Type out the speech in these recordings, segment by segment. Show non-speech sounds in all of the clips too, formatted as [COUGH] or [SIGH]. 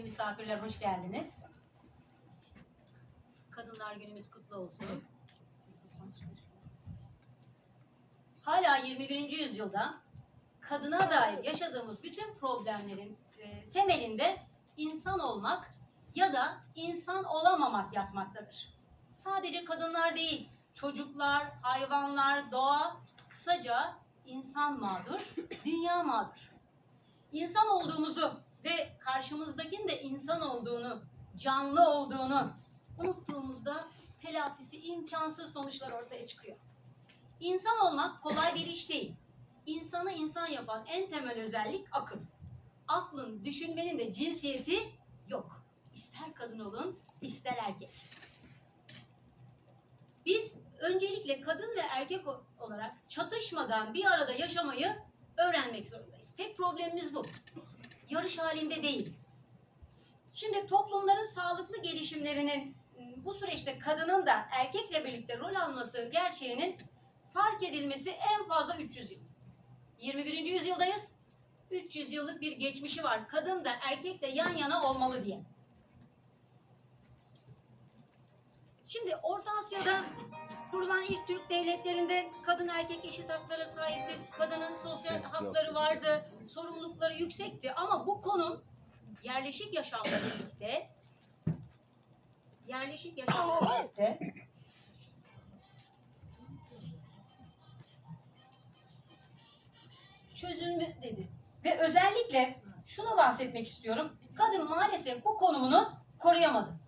Sevgili misafirler hoş geldiniz. Kadınlar Günümüz kutlu olsun. Hala 21. yüzyılda kadına dair yaşadığımız bütün problemlerin e, temelinde insan olmak ya da insan olamamak yatmaktadır. Sadece kadınlar değil, çocuklar, hayvanlar, doğa, kısaca insan mağdur, dünya mağdur. İnsan olduğumuzu ve karşımızdakinin de insan olduğunu, canlı olduğunu unuttuğumuzda telafisi imkansız sonuçlar ortaya çıkıyor. İnsan olmak kolay bir iş değil. İnsanı insan yapan en temel özellik akıl. Aklın, düşünmenin de cinsiyeti yok. İster kadın olun, ister erkek. Biz öncelikle kadın ve erkek olarak çatışmadan bir arada yaşamayı öğrenmek zorundayız. Tek problemimiz bu. Yarış halinde değil. Şimdi toplumların sağlıklı gelişimlerinin m, bu süreçte kadının da erkekle birlikte rol alması gerçeğinin fark edilmesi en fazla 300 yıl. 21. yüzyıldayız. 300 yıllık bir geçmişi var. Kadın da erkekle yan yana olmalı diye. Şimdi Orta Asya'da kurulan ilk Türk devletlerinde kadın erkek eşit haklara sahipti. Kadının sosyal hakları vardı. Sorumlulukları yüksekti. Ama bu konum yerleşik yaşamla birlikte yerleşik yaşamla birlikte çözülmü dedi. Ve özellikle şunu bahsetmek istiyorum. Kadın maalesef bu konumunu koruyamadı.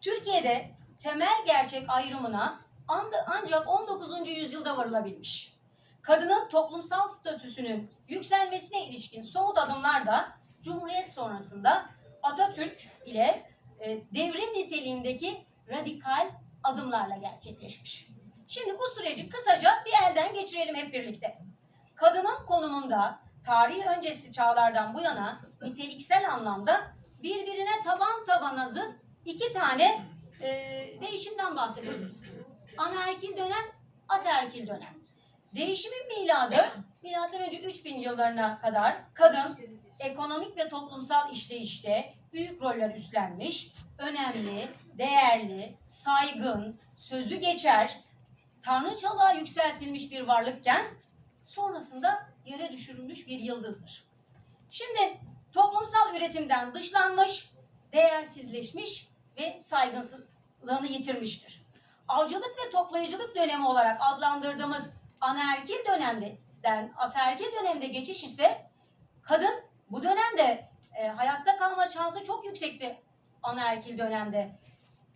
Türkiye'de temel gerçek ayrımına an- ancak 19. yüzyılda varılabilmiş. Kadının toplumsal statüsünün yükselmesine ilişkin somut adımlar da Cumhuriyet sonrasında Atatürk ile e, devrim niteliğindeki radikal adımlarla gerçekleşmiş. Şimdi bu süreci kısaca bir elden geçirelim hep birlikte. Kadının konumunda tarih öncesi çağlardan bu yana niteliksel anlamda birbirine taban tabana zıt iki tane e, değişimden bahsedeceğiz. Anaerkil dönem, ataerkil dönem. Değişimin miladı milattan önce 3000 yıllarına kadar kadın ekonomik ve toplumsal işleyişte büyük roller üstlenmiş, önemli, değerli, saygın, sözü geçer, tanrıçalığa yükseltilmiş bir varlıkken sonrasında yere düşürülmüş bir yıldızdır. Şimdi toplumsal üretimden dışlanmış, değersizleşmiş ve saygınlığını yitirmiştir. Avcılık ve toplayıcılık dönemi olarak adlandırdığımız anaerkil dönemden ataerkil dönemde geçiş ise kadın bu dönemde e, hayatta kalma şansı çok yüksekti anaerkil dönemde.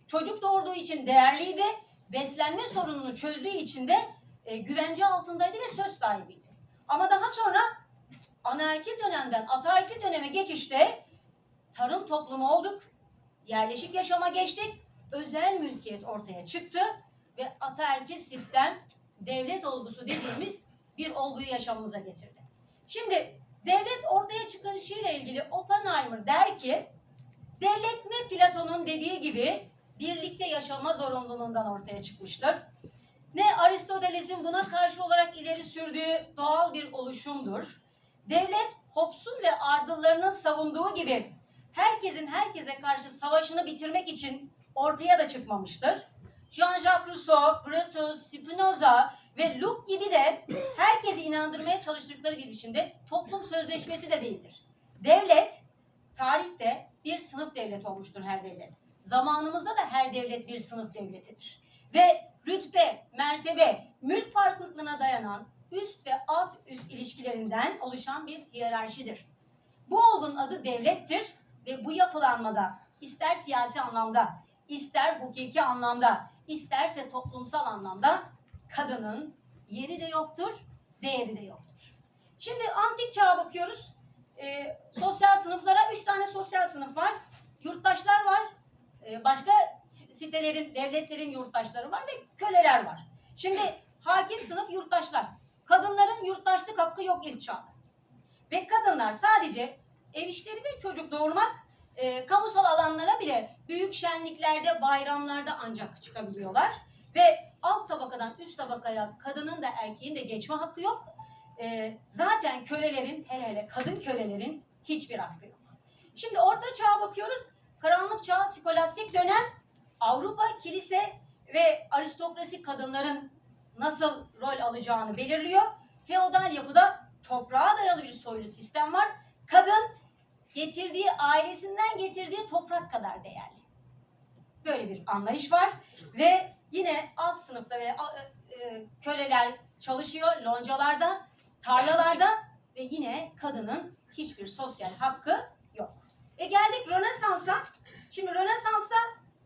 Çocuk doğurduğu için değerliydi, beslenme sorununu çözdüğü için de e, güvence altındaydı ve söz sahibiydi. Ama daha sonra anaerkil dönemden ataerkil döneme geçişte tarım toplumu olduk, yerleşik yaşama geçtik, özel mülkiyet ortaya çıktı ve ataerkil sistem devlet olgusu dediğimiz bir olguyu yaşamımıza getirdi. Şimdi devlet ortaya çıkarışıyla ilgili Oppenheimer der ki devlet ne Platon'un dediği gibi birlikte yaşama zorunluluğundan ortaya çıkmıştır. Ne Aristoteles'in buna karşı olarak ileri sürdüğü doğal bir oluşumdur. Devlet Hobbes'un ve ardıllarının savunduğu gibi herkesin herkese karşı savaşını bitirmek için ortaya da çıkmamıştır. Jean-Jacques Rousseau, Brutus, Spinoza ve Locke gibi de herkesi inandırmaya çalıştıkları bir biçimde toplum sözleşmesi de değildir. Devlet tarihte bir sınıf devlet olmuştur her devlet. Zamanımızda da her devlet bir sınıf devletidir. Ve rütbe, mertebe, mülk farklılığına dayanan üst ve alt üst ilişkilerinden oluşan bir hiyerarşidir. Bu olgunun adı devlettir ve bu yapılanmada ister siyasi anlamda, ister hukuki anlamda, isterse toplumsal anlamda kadının yeri de yoktur, değeri de yoktur. Şimdi antik çağa bakıyoruz. Ee, sosyal sınıflara üç tane sosyal sınıf var. Yurttaşlar var. Ee, başka si- sitelerin, devletlerin yurttaşları var ve köleler var. Şimdi hakim sınıf yurttaşlar. Kadınların yurttaşlık hakkı yok ilk çağda. Ve kadınlar sadece ev işleri ve çocuk doğurmak, e, kamusal alanlara bile büyük şenliklerde, bayramlarda ancak çıkabiliyorlar. Ve alt tabakadan üst tabakaya kadının da erkeğin de geçme hakkı yok. E, zaten kölelerin, hele hele kadın kölelerin hiçbir hakkı yok. Şimdi orta çağa bakıyoruz. Karanlık çağ, skolastik dönem, Avrupa kilise ve aristokrasi kadınların nasıl rol alacağını belirliyor. Feodal yapıda toprağa dayalı bir soylu sistem var. Kadın getirdiği ailesinden getirdiği toprak kadar değerli. Böyle bir anlayış var ve yine alt sınıfta ve e, köleler çalışıyor loncalarda, tarlalarda ve yine kadının hiçbir sosyal hakkı yok. E geldik Rönesans'a. Şimdi Rönesans'ta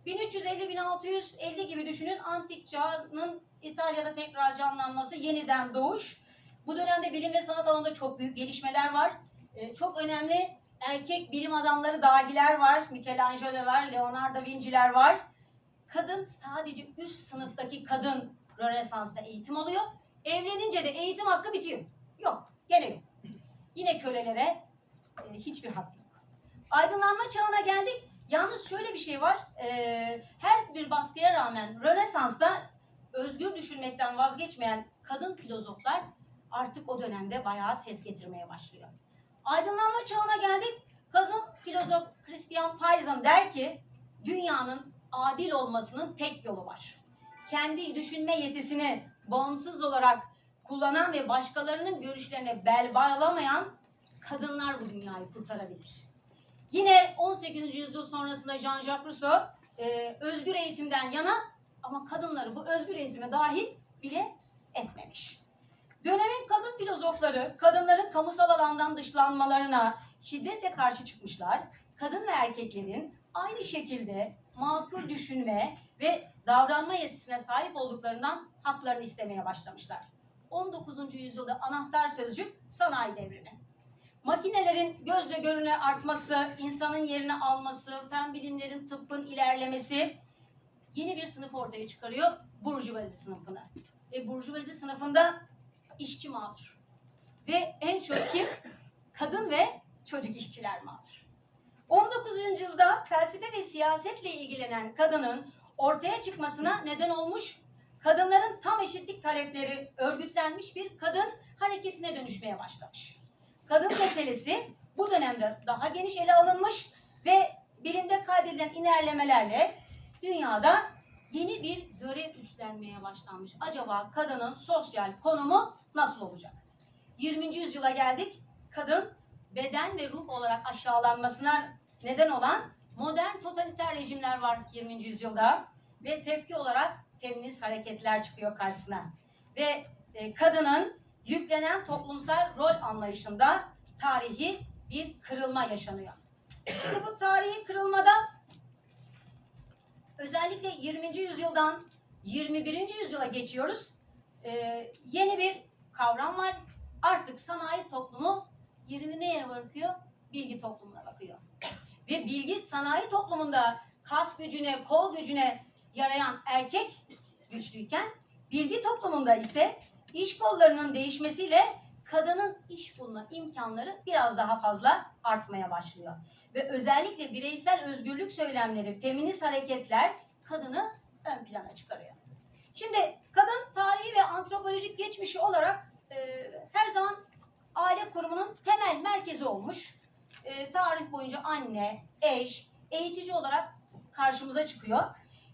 1350-1650 gibi düşünün antik çağının İtalya'da tekrar canlanması, yeniden doğuş. Bu dönemde bilim ve sanat alanında çok büyük gelişmeler var. E, çok önemli erkek bilim adamları dahiler var. Michelangelo'lar, Leonardo da Vinci'ler var. Kadın sadece üst sınıftaki kadın Rönesans'ta eğitim alıyor. Evlenince de eğitim hakkı bitiyor. Yok, gene yok. Yine kölelere e, hiçbir hak yok. Aydınlanma çağına geldik. Yalnız şöyle bir şey var. E, her bir baskıya rağmen Rönesans'ta özgür düşünmekten vazgeçmeyen kadın filozoflar artık o dönemde bayağı ses getirmeye başlıyor. Aydınlanma çağına geldik. Kadın filozof Christian Payson der ki dünyanın adil olmasının tek yolu var. Kendi düşünme yetisini bağımsız olarak kullanan ve başkalarının görüşlerine bel bağlamayan kadınlar bu dünyayı kurtarabilir. Yine 18. yüzyıl sonrasında Jean-Jacques Rousseau e, özgür eğitimden yana ama kadınları bu özgür eğitime dahil bile etmemiş. Dönemin kadın filozofları kadınların kamusal alandan dışlanmalarına şiddetle karşı çıkmışlar. Kadın ve erkeklerin aynı şekilde makul düşünme ve davranma yetisine sahip olduklarından haklarını istemeye başlamışlar. 19. yüzyılda anahtar sözcük sanayi devrimi. Makinelerin gözle görüne artması, insanın yerini alması, fen bilimlerin tıbbın ilerlemesi yeni bir sınıf ortaya çıkarıyor. Burjuvazi sınıfını. Ve burjuvazi sınıfında işçi mağdur. Ve en çok kim? Kadın ve çocuk işçiler mağdur. 19. yüzyılda felsefe ve siyasetle ilgilenen kadının ortaya çıkmasına neden olmuş, kadınların tam eşitlik talepleri örgütlenmiş bir kadın hareketine dönüşmeye başlamış. Kadın meselesi bu dönemde daha geniş ele alınmış ve bilimde kaydedilen ilerlemelerle dünyada yeni bir görev üstlenmeye başlanmış. Acaba kadının sosyal konumu nasıl olacak? 20. yüzyıla geldik. Kadın beden ve ruh olarak aşağılanmasına neden olan modern totaliter rejimler var 20. yüzyılda ve tepki olarak feminist hareketler çıkıyor karşısına. Ve e, kadının yüklenen toplumsal rol anlayışında tarihi bir kırılma yaşanıyor. Şimdi bu tarihi kırılmada özellikle 20. yüzyıldan 21. yüzyıla geçiyoruz. Ee, yeni bir kavram var. Artık sanayi toplumu yerini neye bırakıyor? Bilgi toplumuna bakıyor. [COUGHS] Ve bilgi sanayi toplumunda kas gücüne, kol gücüne yarayan erkek güçlüyken bilgi toplumunda ise iş kollarının değişmesiyle kadının iş bulma imkanları biraz daha fazla artmaya başlıyor. Ve özellikle bireysel özgürlük söylemleri, feminist hareketler kadını ön plana çıkarıyor. Şimdi kadın tarihi ve antropolojik geçmişi olarak e, her zaman aile kurumunun temel merkezi olmuş. E, tarih boyunca anne, eş, eğitici olarak karşımıza çıkıyor.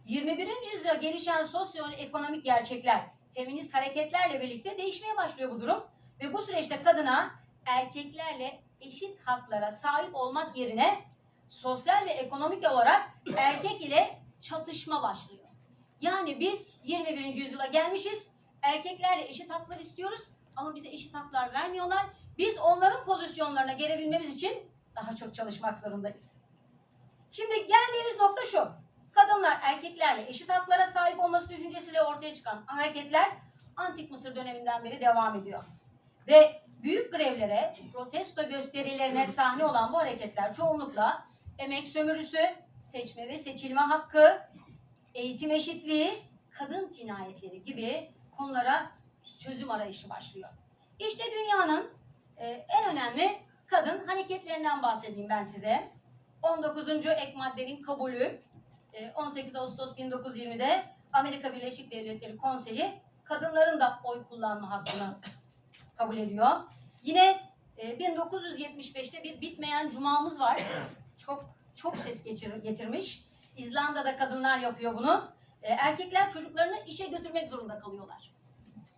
21. yüzyılda gelişen sosyoekonomik gerçekler, feminist hareketlerle birlikte değişmeye başlıyor bu durum. Ve bu süreçte kadına erkeklerle eşit haklara sahip olmak yerine sosyal ve ekonomik olarak erkek ile çatışma başlıyor. Yani biz 21. yüzyıla gelmişiz. Erkeklerle eşit haklar istiyoruz ama bize eşit haklar vermiyorlar. Biz onların pozisyonlarına gelebilmemiz için daha çok çalışmak zorundayız. Şimdi geldiğimiz nokta şu. Kadınlar erkeklerle eşit haklara sahip olması düşüncesiyle ortaya çıkan hareketler Antik Mısır döneminden beri devam ediyor. Ve büyük grevlere, protesto gösterilerine sahne olan bu hareketler çoğunlukla emek sömürüsü, seçme ve seçilme hakkı, eğitim eşitliği, kadın cinayetleri gibi konulara çözüm arayışı başlıyor. İşte dünyanın e, en önemli kadın hareketlerinden bahsedeyim ben size. 19. ek maddenin kabulü, e, 18 Ağustos 1920'de Amerika Birleşik Devletleri Konseyi kadınların da oy kullanma hakkını kabul ediyor. Yine e, 1975'te bir bitmeyen cumamız var. çok çok ses geçir, getirmiş. İzlanda'da kadınlar yapıyor bunu. E, erkekler çocuklarını işe götürmek zorunda kalıyorlar.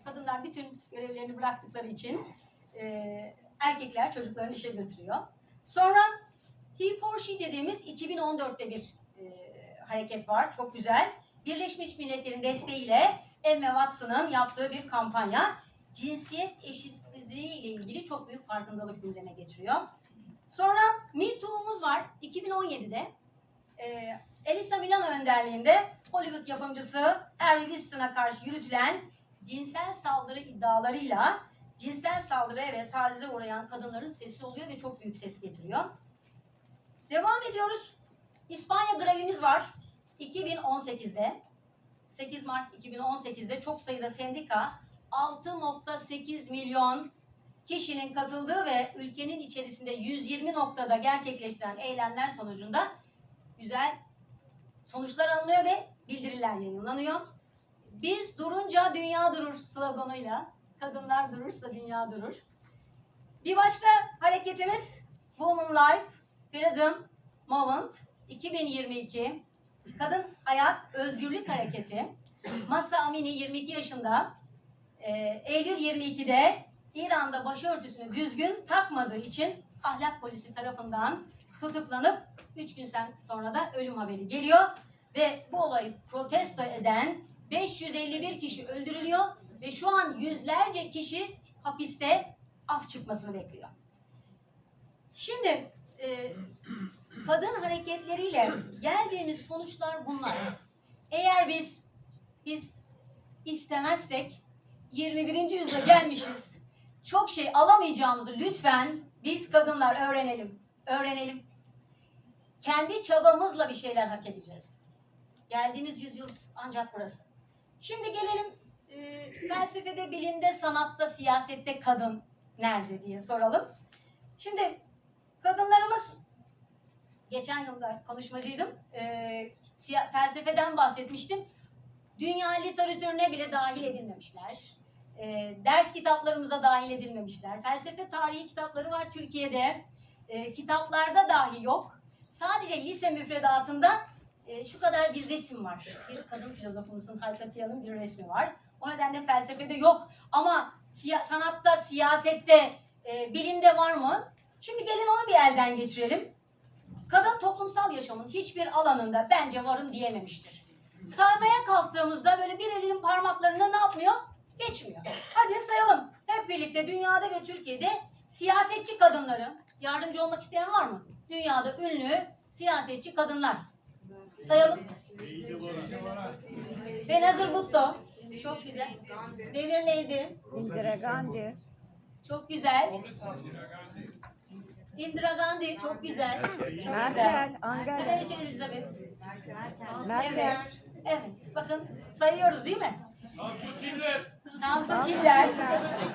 Kadınlar bütün görevlerini bıraktıkları için e, erkekler çocuklarını işe götürüyor. Sonra He for She dediğimiz 2014'te bir e, hareket var. Çok güzel. Birleşmiş Milletler'in desteğiyle Emma Watson'ın yaptığı bir kampanya cinsiyet eşitsizliği ile ilgili çok büyük farkındalık gündeme getiriyor. Sonra Me var 2017'de. E, Elisa Milano önderliğinde Hollywood yapımcısı Harry Weinstein'a karşı yürütülen cinsel saldırı iddialarıyla cinsel saldırıya ve tacize uğrayan kadınların sesi oluyor ve çok büyük ses getiriyor. Devam ediyoruz. İspanya grevimiz var. 2018'de 8 Mart 2018'de çok sayıda sendika 6.8 milyon kişinin katıldığı ve ülkenin içerisinde 120 noktada gerçekleştiren eylemler sonucunda güzel sonuçlar alınıyor ve bildiriler yayınlanıyor. Biz durunca dünya durur sloganıyla kadınlar durursa dünya durur. Bir başka hareketimiz Women Life Freedom Movement 2022 Kadın Hayat Özgürlük Hareketi Masa Amini 22 yaşında e, Eylül 22'de İran'da başörtüsünü düzgün takmadığı için ahlak polisi tarafından tutuklanıp 3 gün sonra da ölüm haberi geliyor ve bu olayı protesto eden 551 kişi öldürülüyor ve şu an yüzlerce kişi hapiste af çıkmasını bekliyor. Şimdi e, kadın hareketleriyle geldiğimiz sonuçlar bunlar. Eğer biz biz istemezsek 21. yüzyıla gelmişiz. Çok şey alamayacağımızı lütfen biz kadınlar öğrenelim. Öğrenelim. Kendi çabamızla bir şeyler hak edeceğiz. Geldiğimiz yüzyıl ancak burası. Şimdi gelelim e, felsefede, bilimde, sanatta, siyasette kadın nerede diye soralım. Şimdi kadınlarımız geçen yılda konuşmacıydım. E, felsefeden bahsetmiştim. Dünya literatürüne bile dahil edilmemişler. E, ders kitaplarımıza dahil edilmemişler. Felsefe tarihi kitapları var Türkiye'de. E, kitaplarda dahi yok. Sadece lise müfredatında e, şu kadar bir resim var. Bir kadın filozofumuzun Halkatiyan'ın bir resmi var. O nedenle felsefede yok. Ama siya- sanatta, siyasette, e, bilimde var mı? Şimdi gelin onu bir elden geçirelim. Kadın toplumsal yaşamın hiçbir alanında bence varım diyememiştir. Saymaya kalktığımızda böyle bir elin parmaklarına ne yapmıyor? Geçmiyor. Hadi sayalım. Hep birlikte dünyada ve Türkiye'de siyasetçi kadınları, yardımcı olmak isteyen var mı? Dünyada ünlü siyasetçi kadınlar. Sayalım. Benazir Bhutto. Çok güzel. Devir neydi? Indira Gandhi. Çok güzel. Indira Gandhi çok güzel. Çok güzel. Merkel, Angela. Kraliçe Elizabeth. Merkel. Evet. Evet. Bakın sayıyoruz değil mi? Tansu Çiller. Tansu Çiller.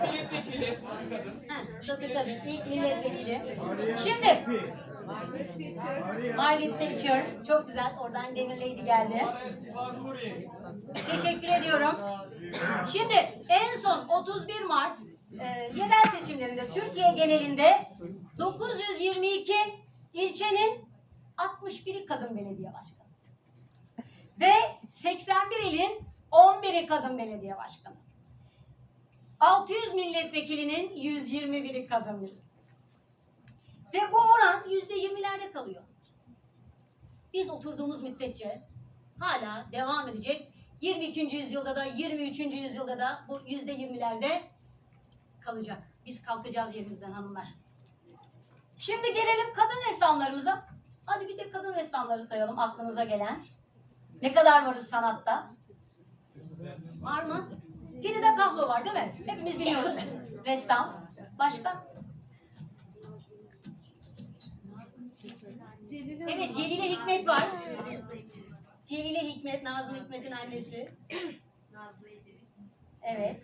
Milletvekili. Kadın. Ha, Satır kadın. ilk milletvekili. Şimdi Margaret Thatcher. Çok güzel. Oradan Demir Lady geldi. Teşekkür ediyorum. Şimdi en son 31 Mart e, yerel seçimlerinde Türkiye genelinde 922 ilçenin 61'i kadın belediye başkanı. Ve 81 ilin 11'i kadın belediye başkanı. 600 milletvekilinin 121'i kadın milletvekili. Ve bu oran %20'lerde kalıyor. Biz oturduğumuz müddetçe hala devam edecek. 22. yüzyılda da 23. yüzyılda da bu yüzde yirmilerde kalacak. Biz kalkacağız yerimizden hanımlar. Şimdi gelelim kadın ressamlarımıza. Hadi bir de kadın ressamları sayalım aklınıza gelen. Ne kadar varız sanatta? Var mı? Frida Kahlo var değil mi? Hepimiz biliyoruz. Ressam. Başka? Evet Celile Hikmet var. Celile Hikmet, Nazım Hikmet'in annesi. Evet.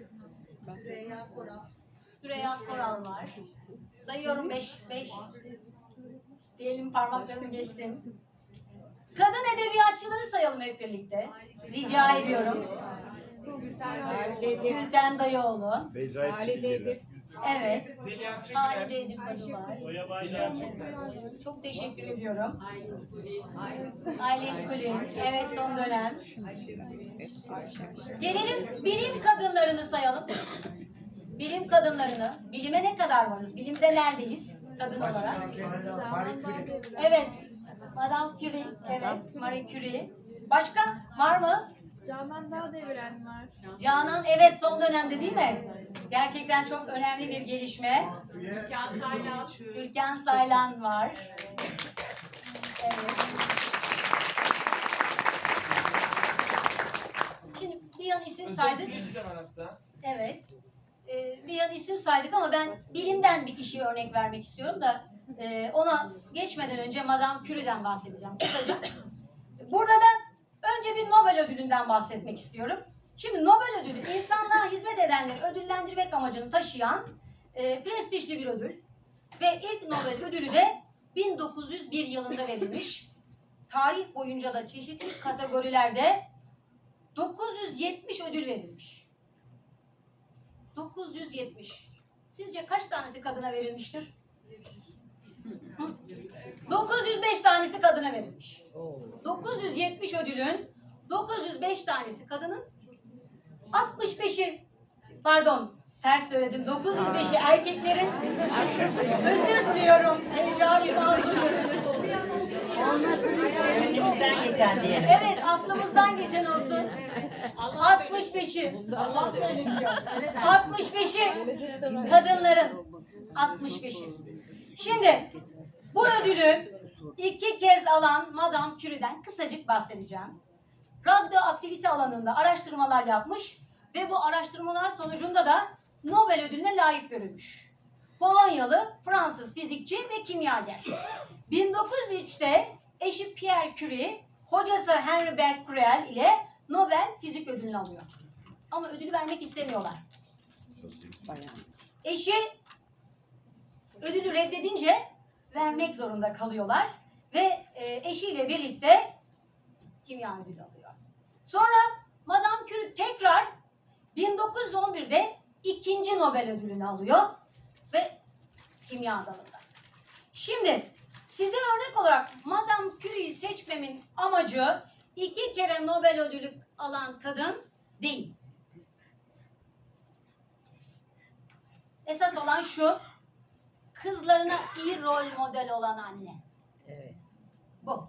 Süreyya Koral var. Sayıyorum beş, beş. Bir elim parmaklarımı geçsin. Kadın edebiyatçıları sayalım hep birlikte. Rica ediyorum. Gülten Dayıoğlu. Çekiyorlar. Evet. Halide. Edip adı var. Çok teşekkür ediyorum. Aylin Kulin. Evet son dönem. Gelelim bilim kadınlarını sayalım. Bilim kadınlarını. Bilime ne kadar varız? Bilimde neredeyiz kadın olarak? Evet. Madame Curie. Evet. Marie Curie. Başka var mı? Canan daha devren var. Canan evet son dönemde değil mi? Gerçekten çok önemli bir gelişme. Türkan Saylan var. Evet. Şimdi bir yan isim saydık. Evet. Ee, bir yan isim saydık ama ben bilimden bir kişiye örnek vermek istiyorum da e, ona geçmeden önce Madame Curie'den bahsedeceğim kısaca. Burada da önce bir Nobel ödülünden bahsetmek istiyorum. Şimdi Nobel ödülü insanlığa hizmet edenleri ödüllendirmek amacını taşıyan e, prestijli bir ödül. Ve ilk Nobel ödülü de 1901 yılında verilmiş. Tarih boyunca da çeşitli kategorilerde 970 ödül verilmiş. 970. Sizce kaç tanesi kadına verilmiştir? Hı? 905 tanesi kadına verilmiş. 970 ödülün 905 tanesi kadının 65'i pardon ters söyledim 905'i erkeklerin özür diliyorum heyecanımı Önümüzden geçen diyelim. Evet aklımızdan geçen olsun. 65'i Allah söyletiyor. 65'i kadınların 65'i. Şimdi bu ödülü iki kez alan Madame Curie'den kısacık bahsedeceğim. Radyoaktivite alanında araştırmalar yapmış ve bu araştırmalar sonucunda da Nobel ödülüne layık görülmüş. Polonyalı Fransız fizikçi ve kimyager. 1903'te eşi Pierre Curie, hocası Henry Becquerel ile Nobel Fizik Ödülünü alıyor. Ama ödülü vermek istemiyorlar. Eşi ödülü reddedince vermek zorunda kalıyorlar ve e, eşiyle birlikte kimya ödülü alıyor. Sonra Madame Curie tekrar 1911'de ikinci Nobel ödülünü alıyor ve kimya dalında. Şimdi size örnek olarak Madame Curie'yi seçmemin amacı iki kere Nobel ödülü alan kadın değil. Esas olan şu, kızlarına iyi rol model olan anne. Evet. Bu.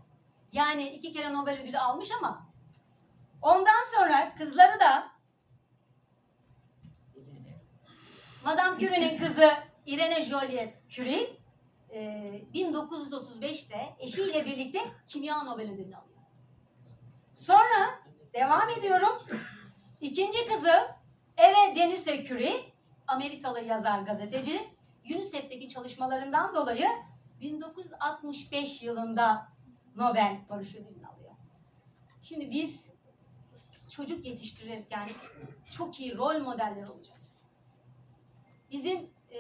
Yani iki kere Nobel ödülü almış ama ondan sonra kızları da Madame Curie'nin kızı Irene Joliet Curie e, 1935'te eşiyle birlikte kimya Nobel ödülünü alıyor. Sonra devam ediyorum. İkinci kızı Eve Denise Curie, Amerikalı yazar gazeteci. UNICEF'teki çalışmalarından dolayı 1965 yılında Nobel Barış Ödülünü alıyor. Şimdi biz çocuk yetiştirirken çok iyi rol modeller olacağız. Bizim e,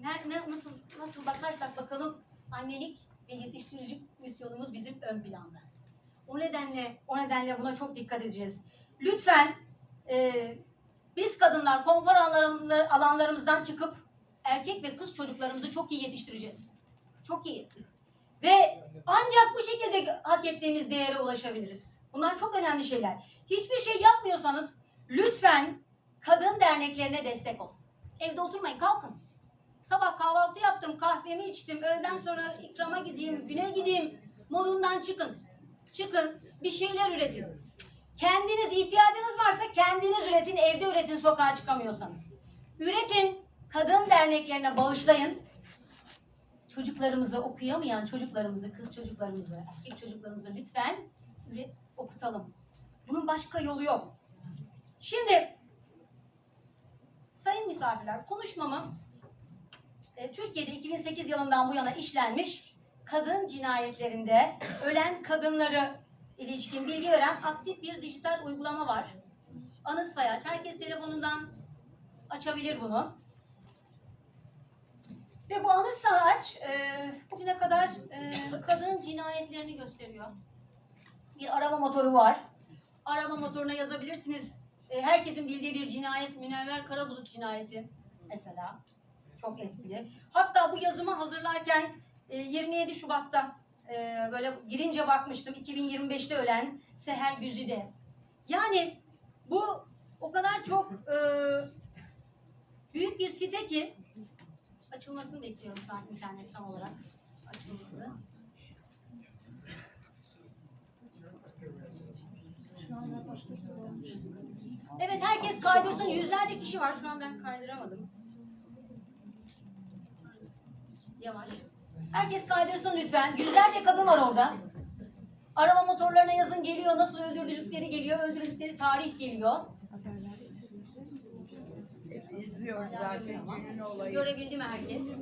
ne, ne- nasıl nasıl bakarsak bakalım annelik ve yetiştirici misyonumuz bizim ön planda. O nedenle o nedenle buna çok dikkat edeceğiz. Lütfen e, biz kadınlar konfor alanlarım- alanlarımızdan çıkıp erkek ve kız çocuklarımızı çok iyi yetiştireceğiz. Çok iyi. Ve ancak bu şekilde hak ettiğimiz değere ulaşabiliriz. Bunlar çok önemli şeyler. Hiçbir şey yapmıyorsanız lütfen kadın derneklerine destek olun. Evde oturmayın, kalkın. Sabah kahvaltı yaptım, kahvemi içtim, öğleden sonra ikrama gideyim, güne gideyim modundan çıkın. Çıkın, bir şeyler üretin. Kendiniz ihtiyacınız varsa kendiniz üretin, evde üretin sokağa çıkamıyorsanız. Üretin, kadın derneklerine bağışlayın. Çocuklarımızı okuyamayan çocuklarımızı, kız çocuklarımızı, erkek çocuklarımızı lütfen okutalım. Bunun başka yolu yok. Şimdi sayın misafirler konuşmamı e, Türkiye'de 2008 yılından bu yana işlenmiş kadın cinayetlerinde ölen kadınları ilişkin bilgi veren aktif bir dijital uygulama var. Anıt sayaç. Herkes telefonundan açabilir bunu. Ve bu anıt sayaç e, bugüne kadar e, kadın cinayetlerini gösteriyor. Bir arama motoru var. Arama motoruna yazabilirsiniz. E, herkesin bildiği bir cinayet, Münevver Karabulut cinayeti mesela. çok etkili. Hatta bu yazımı hazırlarken e, 27 Şubat'ta e, böyle girince bakmıştım 2025'te ölen Seher Güzide. Yani bu o kadar çok e, büyük bir site ki açılmasını bekliyorum şu an internet tam olarak açılmadı. Evet herkes kaydırsın. Yüzlerce kişi var. Şu an ben kaydıramadım. Yavaş. Herkes kaydırsın lütfen. Yüzlerce kadın var orada. Arama motorlarına yazın geliyor. Nasıl öldürdükleri geliyor. Öldürdükleri tarih geliyor. İzliyoruz zaten günün olayı. Görebildi mi herkes?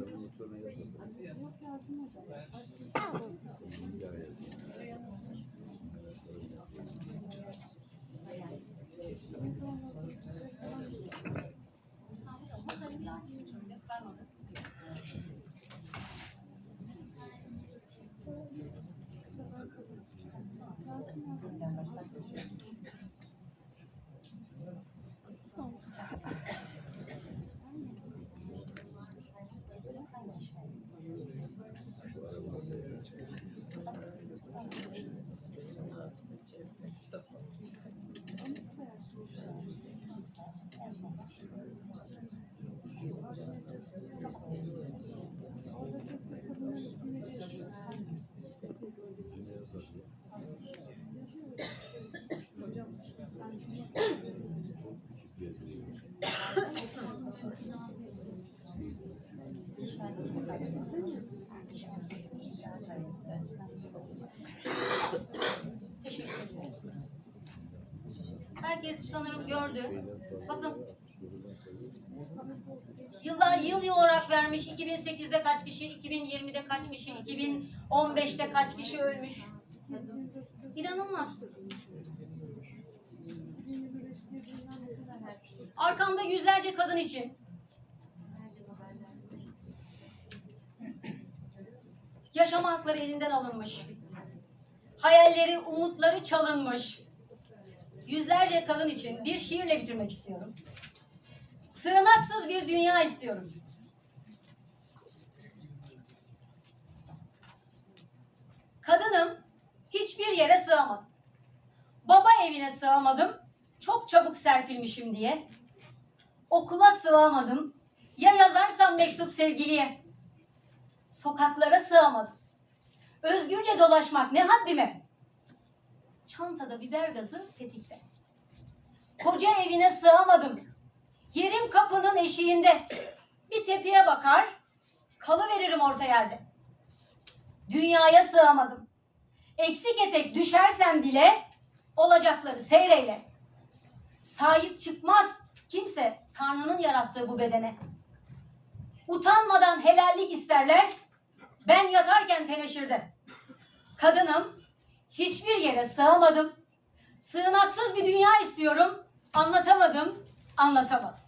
Teşekkür. Herkes sanırım gördü. Bakın. Yıllar yıl yıl olarak vermiş. 2008'de kaç kişi, 2020'de kaç kişi, 2015'te kaç kişi ölmüş. İnanılmaz. Arkamda yüzlerce kadın için. Yaşama hakları elinden alınmış. Hayalleri, umutları çalınmış. Yüzlerce kadın için bir şiirle bitirmek istiyorum. Sığınaksız bir dünya istiyorum. Kadınım, hiçbir yere sığamadım. Baba evine sığamadım, çok çabuk serpilmişim diye. Okula sığamadım, ya yazarsam mektup sevgiliye. Sokaklara sığamadım. Özgürce dolaşmak ne haddime? Çantada biber gazı tetikte. Koca evine sığamadım. Yerim kapının eşiğinde. Bir tepeye bakar, kalıveririm orta yerde. Dünyaya sığamadım. Eksik etek düşersem dile, olacakları seyreyle. Sahip çıkmaz kimse Tanrı'nın yarattığı bu bedene. Utanmadan helallik isterler, ben yatarken teneşirde. Kadınım, hiçbir yere sığamadım. Sığınaksız bir dünya istiyorum. Anlatamadım, anlatamadım.